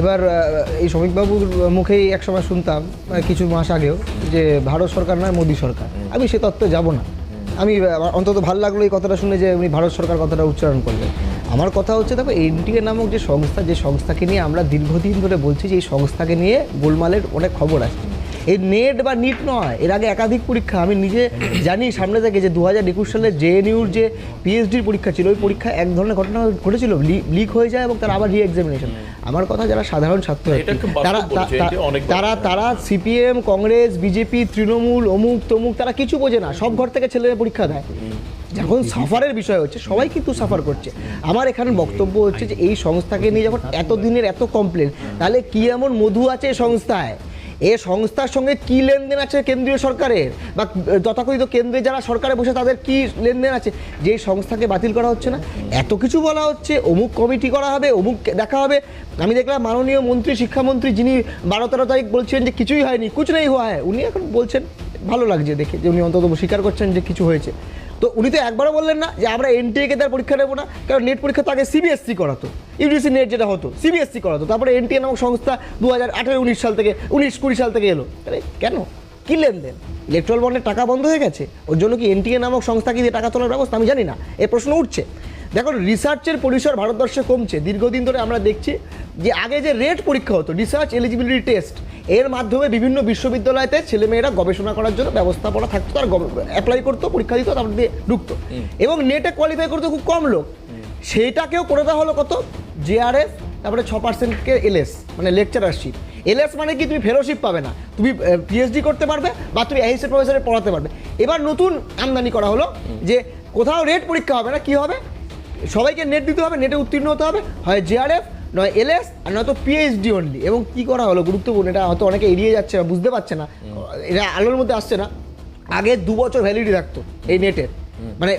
এবার এই শ্রমিকবাবুর মুখেই একসময় শুনতাম কিছু মাস আগেও যে ভারত সরকার নয় মোদী সরকার। আমি সে তত্ত্বে যাব না। আমি অন্তত ভালো লাগল এই কথাটা শুনে যে উনি ভারত সরকার কথাটা উচ্চারণ করলেন। আমার কথা হচ্ছে দেখো এনটিএ নামক যে সংস্থা যে সংস্থাকে নিয়ে আমরা দীর্ঘদিন ধরে বলছি যে এই সংস্থাকে নিয়ে গোলমালের অনেক খবর আসছে এই নেট বা নিট নয় এর আগে একাধিক পরীক্ষা। আমি নিজে জানি সামনে থেকে যে দু হাজার একুশ সালে জেএনইউর যে পিএইচডির পরীক্ষা ছিল ওই পরীক্ষা এক ধরনের ঘটনা ঘটেছিল লিক হয়ে যায় এবং তার আবার রি এক্সামিনেশন আমার কথা যারা সাধারণ ছাত্র বাস্তব তারা তারা তারা সিপিএম কংগ্রেস বিজেপি তৃণমূল অমুক তমুক তারা কিছু বোঝে না সব ঘর থেকে ছেলেরা পরীক্ষা দেয়। যখন সাফারের বিষয় হচ্ছে সবাই কিন্তু সাফার করছে। আমার এখানে বক্তব্য হচ্ছে যে এই সংস্থাকে নিয়ে যখন এত দিনের এত কমপ্লেন তাহলে কি এমন মধু আছে সংস্থায়? এ সংস্থার সঙ্গে কি লেনদেন আছে কেন্দ্রীয় সরকারের? বা তথাকথিত কেন্দ্রে যারা সরকারে বসে তাদের কি লেনদেন আছে? যে সংস্থাকে বাতিল করা হচ্ছে না, এত কিছু বলা হচ্ছে, অমুক কমিটি করা হবে, অমুক দেখা হবে। আমি দেখলাম মাননীয় মন্ত্রী, শিক্ষামন্ত্রী যিনি বারো তেরো তারিখ বলছেন যে কিছুই হয়নি কুচ নেই হওয়া হয় উনি এখন বলছেন, ভালো লাগছে দেখে যে উনি অন্তত স্বীকার করছেন যে কিছু হয়েছে। তো উনি তো একবারও বললেন না যে আমরা এনটিএকে তার পরীক্ষা নেব না, কারণ নেট পরীক্ষা তো আগে সিবিএসসি করাতো। ইউজিসি নেট যেটা হতো সিবিএসসি করাতো। তারপরে এনটিএ নামক সংস্থা দু হাজার আঠেরো, উনিশ সাল থেকে, উনিশ কুড়ি সাল থেকে এলো। তাহলে কেন? কি লেনদেন? ইলেকট্রাল বন্ডের টাকা বন্ধ হয়ে গেছে? ওর জন্য কি এনটিএ নামক সংস্থা কি টাকা তোলার ব্যবস্থা? আমি জানি না। এ প্রশ্ন উঠছে। দেখো রিসার্চের পরিসর ভারতবর্ষে কমছে। দীর্ঘদিন ধরে আমরা দেখছি যে আগে যে রেট পরীক্ষা হতো রিসার্চ এলিজিবিলিটি টেস্ট এর মাধ্যমে বিভিন্ন বিশ্ববিদ্যালয়তে ছেলেমেয়েরা গবেষণা করার জন্য ব্যবস্থাপনা থাকতো তার অ্যাপ্লাই করতো পরীক্ষা দিত তারপর দিয়ে ঢুকতো। এবং নেটে কোয়ালিফাই করতো খুব কম লোক। সেইটাকেও করে দেওয়া হলো কত? জেআরএফ তারপরে ছ পার্সেন্টকে এলএস মানে লেকচারারশিপ এলএস মানে কি? তুমি ফেলোশিপ পাবে না। তুমি পিএইচডি করতে পারবে বা তুমি অ্যাসিস্ট্যান্ট প্রফেসরে পড়াতে পারবে। এবার নতুন আমদানি করা হলো যে কোথাও রেট পরীক্ষা হবে না কি হবে? সবাইকে নেট দিতে হবে নেটে উত্তীর্ণ হতে হবে। হয় জেআরএফ নয় এলএস আর নয়তো পিএইচডি অনলি এবং কি করা হলো গুরুত্বপূর্ণ এটা হয়তো অনেকে এড়িয়ে যাচ্ছে না বুঝতে পারছে না। এটা আলোর মধ্যে আসছে না। আগে দু বছর ভ্যালিডিটি থাকতো এই নেটের মানে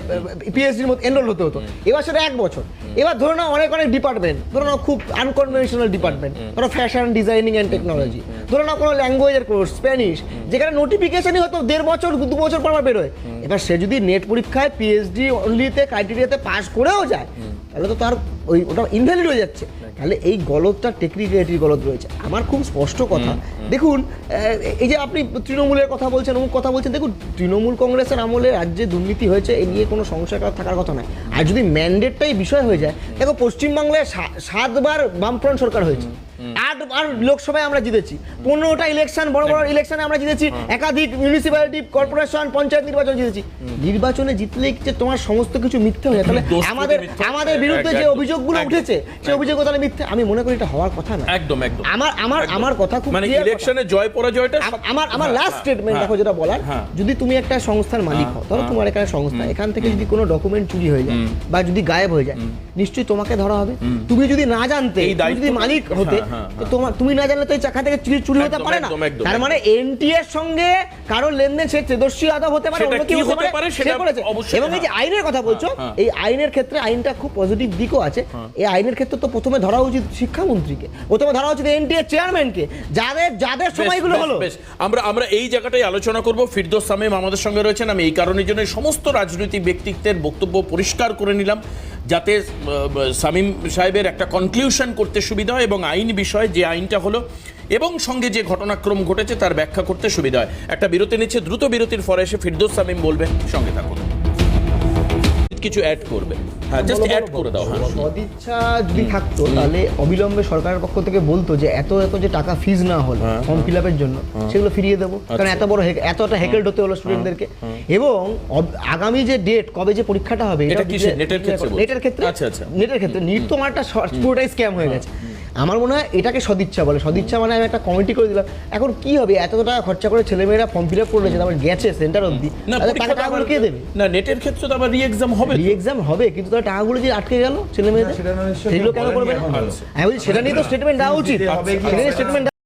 পিএইচডির মধ্যে এনরোল হতে হতো। এবার সেটা এক বছর। এবার ধরে নাও অনেক অনেক ডিপার্টমেন্ট ধরে নাও খুব আনকনভেনশনাল ডিপার্টমেন্ট ধরো ফ্যাশন ডিজাইনিং অ্যান্ড টেকনোলজি ধরে নাও কোনো ল্যাঙ্গুয়েজের কোর্স স্প্যানিশ যেখানে নোটিফিকেশনই হতো দেড় বছর দু বছর পর বেরোয়। এবার সে যদি নেট পরীক্ষায় পিএইচডি অনলিতে ক্রাইটেরিয়াতে পাস করেও যায় তাহলে তো তার ওই ওটা ইনভ্যালিড হয়ে যাচ্ছে। তাহলে এই গলতটা টেকনিক্যালিটির গলত রয়েছে। আমার খুব স্পষ্ট কথা। দেখুন এই যে আপনি তৃণমূলের কথা বলছেন অমুক কথা বলছেন দেখুন তৃণমূল কংগ্রেসের আমলে রাজ্যে দুর্নীতি হয়েছে এ নিয়ে কোনো সংশয় থাকার কথা নয়। আর যদি ম্যান্ডেটটাই বিষয় হয়ে যায় দেখো পশ্চিমবাংলায় সাতবার বামফ্রন্ট সরকার হয়েছে। আটবার লোকসভায় আমরা জিতেছি। পনেরোটা ইলেকশন বড় বড় ইলেকশনে আমরা জিতেছি। একাধিক মিউনিসিপ্যালিটি কর্পোরেশন পঞ্চায়েত নির্বাচন জিতেছি। নির্বাচনে জিতলেই যে তোমার সমস্ত কিছু মিথ্যে হয়ে তাহলে আমাদের আমাদের বিরুদ্ধে যে অভিযোগগুলো উঠেছে সেই অভিযোগ তাহলে মিথ্যে। আমি মনে করি এটা হওয়ার কথা না। একদম একদম। আমার আমার আমার কথা খুব মানে ইলেকশনে জয় পরাজয়টা আমার আমার হ্যাঁ, লাস্ট হ্যাঁ, স্টেটমেন্ট হ্যাঁ। দেখো যেটা বলার। হ্যাঁ। যদি তুমি একটা সংস্থার মালিক হও ধরো তোমার এখানে সংস্থা এখান থেকে যদি কোনো ডকুমেন্ট চুরি হয়ে যায় বা যদি গায়েব হয়ে যায় নিশ্চয়ই তোমাকে ধরা হবে। তুমি যদি না জানতে যদি মালিক হতে হ্যাঁ, হ্যাঁ, তোমার তুমি না জানলে তো এই চাকা থেকে চুরি চুরি হতে পারে না। তার মানে এনটি এর সঙ্গে কারও লেনদেন সে তেজস্বী যাদব হতে পারে অন্য কি কেউ হতে পারে সেটা করেছে। এবং এই যে হ্যাঁ। আইনের কথা বলছো হ্যাঁ। এই আইনের ক্ষেত্রে আইনটা খুব পজিটিভ দিকও আছে। এই আইনের ক্ষেত্রে তো প্রথমে ধরা উচিত শিক্ষামন্ত্রীকে। প্রথমে ধরা উচিত এনটিএর চেয়ারম্যানকে যাদের যাদের সময়গুলো হলো। বেশ। আমরা আমরা এই জায়গাটাই আলোচনা করব। ফিরদোস সামিম আমাদের সঙ্গে রয়েছেন। আমি এই কারণের জন্য সমস্ত রাজনৈতিক ব্যক্তিত্বের বক্তব্য পরিষ্কার করে নিলাম। যাতে সামিম সাহেবের একটা কনক্লিউশন করতে সুবিধা হয় এবং আইন বিষয়ে যে আইনটা হলো এবং সঙ্গে যে ঘটনাক্রম ঘটেছে তার ব্যাখ্যা করতে সুবিধা হয়। একটা বিরতি নিচ্ছে, দ্রুত বিরতির পরে এসে ফিরদোস সামিম বলবেন। সঙ্গে থাকুন। কিছু অ্যাড করবে। হ্যাঁ জাস্ট অ্যাড করে দাও হ্যাঁ। সদিচ্ছা যদি থাকতো তাহলে অবিলম্বে সরকারের পক্ষ থেকে বলতো যে এত এত যে টাকা ফিজ না হলো হ্যাঁ, ফর্ম ফিল আপের জন্য সেগুলো ফিরিয়ে দেবো। কারণ এত বড় এত এতটা হেকেল হতে হলো স্টুডেন্টদেরকে এবং আগামী যে ডেট কবে যে পরীক্ষাটা হবে এটা কি নেটের ক্ষেত্রে নেটের ক্ষেত্রে? আচ্ছা, আচ্ছা। নেটের ক্ষেত্রে। নিট তো আমার একটা পুরোটাই স্ক্যাম হয়ে। গেছে। আমার মনে হয় এটাকে সদিচ্ছা বলে। সদিচ্ছা মানে আমি একটা কমিটি করে দিলাম। এখন কি হবে? এত টাকা খরচা করে ছেলেমেয়েরা ফর্ম ফিল আপ করেছে তারপর গেছে সেন্টার অবধি। টাকাগুলো কে দেবে? না নেটের ক্ষেত্রে তো আবার রি এক্সাম হবে রি এক্সাম হবে কিন্তু তার টাকাগুলো যে আটকে গেল ছেলে মেয়েদের সেগুলো কেন করবে না? আমি বলছি সেটা নিয়ে তো স্টেটমেন্ট দেওয়া উচিত। স্টেটমেন্ট